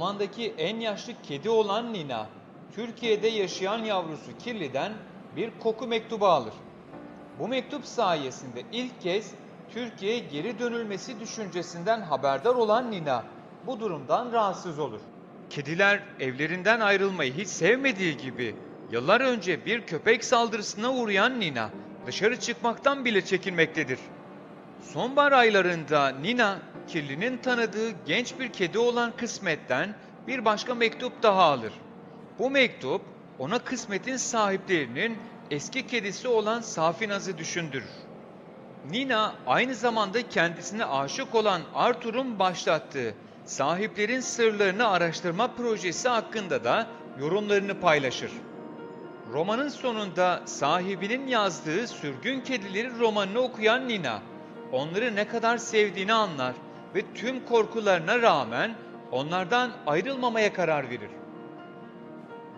romandaki en yaşlı kedi olan Nina, Türkiye'de yaşayan yavrusu Kirli'den bir koku mektubu alır. Bu mektup sayesinde ilk kez Türkiye'ye geri dönülmesi düşüncesinden haberdar olan Nina bu durumdan rahatsız olur. Kediler evlerinden ayrılmayı hiç sevmediği gibi yıllar önce bir köpek saldırısına uğrayan Nina dışarı çıkmaktan bile çekinmektedir. Sonbahar aylarında Nina, Kirli'nin tanıdığı genç bir kedi olan Kısmet'ten bir başka mektup daha alır. Bu mektup ona Kısmet'in sahiplerinin eski kedisi olan Safinaz'ı düşündürür. Nina aynı zamanda kendisine aşık olan Arthur'un başlattığı sahiplerin sırlarını araştırma projesi hakkında da yorumlarını paylaşır. Romanın sonunda sahibinin yazdığı Sürgün Kedileri romanını okuyan Nina, onları ne kadar sevdiğini anlar ve tüm korkularına rağmen onlardan ayrılmamaya karar verir.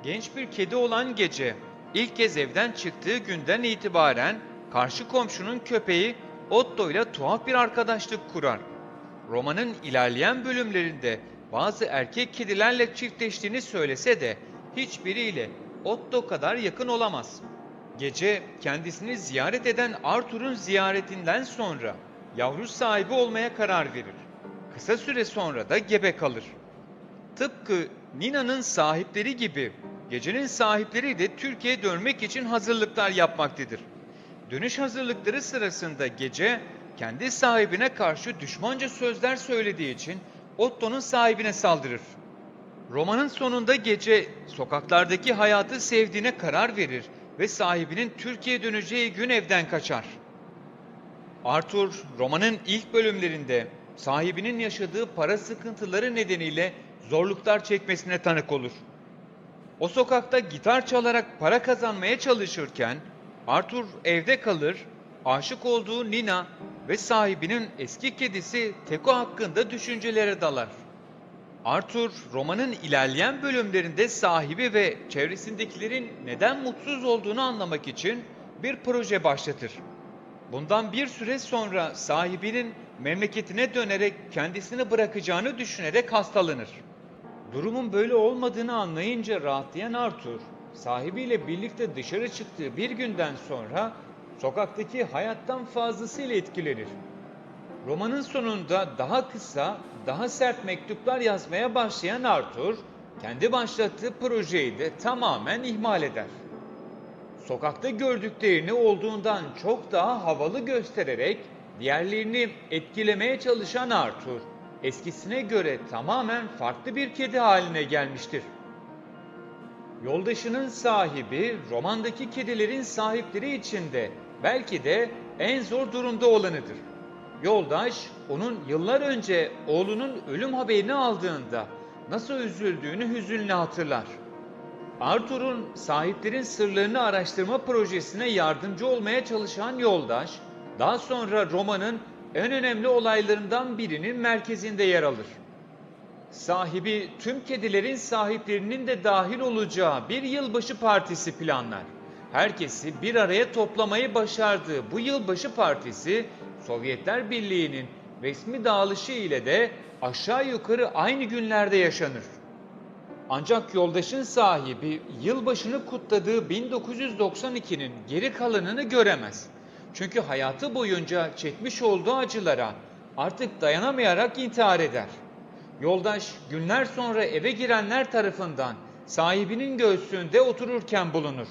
Genç bir kedi olan gece ilk kez evden çıktığı günden itibaren karşı komşunun köpeği Otto ile tuhaf bir arkadaşlık kurar. Romanın ilerleyen bölümlerinde bazı erkek kedilerle çiftleştiğini söylese de hiçbiriyle Otto kadar yakın olamaz. Gece kendisini ziyaret eden Arthur'un ziyaretinden sonra yavru sahibi olmaya karar verir. Kısa süre sonra da gebe kalır. Tıpkı Nina'nın sahipleri gibi gecenin sahipleri de Türkiye'ye dönmek için hazırlıklar yapmaktadır. Dönüş hazırlıkları sırasında gece kendi sahibine karşı düşmanca sözler söylediği için Otto'nun sahibine saldırır. Romanın sonunda gece sokaklardaki hayatı sevdiğine karar verir ve sahibinin Türkiye'ye döneceği gün evden kaçar. Arthur, romanın ilk bölümlerinde sahibinin yaşadığı para sıkıntıları nedeniyle zorluklar çekmesine tanık olur. O sokakta gitar çalarak para kazanmaya çalışırken Arthur evde kalır, aşık olduğu Nina ve sahibinin eski kedisi Teko hakkında düşüncelere dalar. Arthur, romanın ilerleyen bölümlerinde sahibi ve çevresindekilerin neden mutsuz olduğunu anlamak için bir proje başlatır. Bundan bir süre sonra sahibinin memleketine dönerek kendisini bırakacağını düşünerek hastalanır. Durumun böyle olmadığını anlayınca rahatlayan Arthur, sahibiyle birlikte dışarı çıktığı bir günden sonra sokaktaki hayattan fazlasıyla etkilenir. Romanın sonunda daha kısa, daha sert mektuplar yazmaya başlayan Arthur, kendi başlattığı projeyi de tamamen ihmal eder. Sokakta gördüklerini olduğundan çok daha havalı göstererek diğerlerini etkilemeye çalışan Arthur, eskisine göre tamamen farklı bir kedi haline gelmiştir. Yoldaşının sahibi romandaki kedilerin sahipleri içinde belki de en zor durumda olanıdır. Yoldaş onun yıllar önce oğlunun ölüm haberini aldığında nasıl üzüldüğünü hüzünle hatırlar. Arthur'un sahiplerin sırlarını araştırma projesine yardımcı olmaya çalışan yoldaş, daha sonra romanın en önemli olaylarından birinin merkezinde yer alır. Sahibi tüm kedilerin sahiplerinin de dahil olacağı bir yılbaşı partisi planlar. Herkesi bir araya toplamayı başardığı bu yılbaşı partisi Sovyetler Birliği'nin resmi dağılışı ile de aşağı yukarı aynı günlerde yaşanır. Ancak yoldaşın sahibi yılbaşını kutladığı 1992'nin geri kalanını göremez. Çünkü hayatı boyunca çekmiş olduğu acılara artık dayanamayarak intihar eder. Yoldaş günler sonra eve girenler tarafından sahibinin göğsünde otururken bulunur.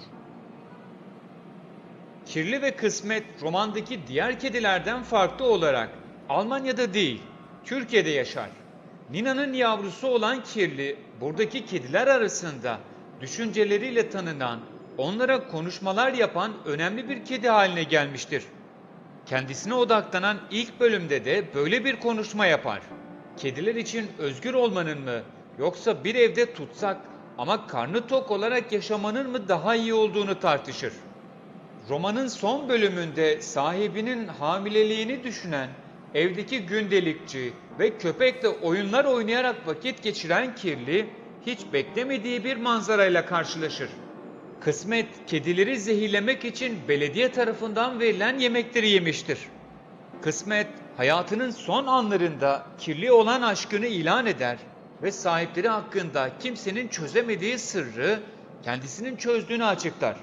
Kirli ve Kısmet romandaki diğer kedilerden farklı olarak Almanya'da değil, Türkiye'de yaşar. Nina'nın yavrusu olan Kirli, buradaki kediler arasında düşünceleriyle tanınan, onlara konuşmalar yapan önemli bir kedi haline gelmiştir. Kendisine odaklanan ilk bölümde de böyle bir konuşma yapar. Kediler için özgür olmanın mı yoksa bir evde tutsak ama karnı tok olarak yaşamanın mı daha iyi olduğunu tartışır. Romanın son bölümünde sahibinin hamileliğini düşünen, evdeki gündelikçi ve köpekle oyunlar oynayarak vakit geçiren Kirli, hiç beklemediği bir manzarayla karşılaşır. Kısmet, kedileri zehirlemek için belediye tarafından verilen yemekleri yemiştir. Kısmet, hayatının son anlarında kirli olan aşkını ilan eder ve sahipleri hakkında kimsenin çözemediği sırrı kendisinin çözdüğünü açıklar.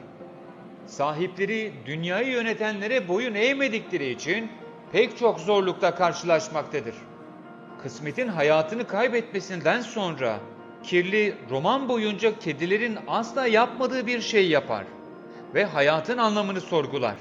Sahipleri dünyayı yönetenlere boyun eğmedikleri için pek çok zorlukla karşılaşmaktadır. Kısmet'in hayatını kaybetmesinden sonra kirli roman boyunca kedilerin asla yapmadığı bir şey yapar ve hayatın anlamını sorgular.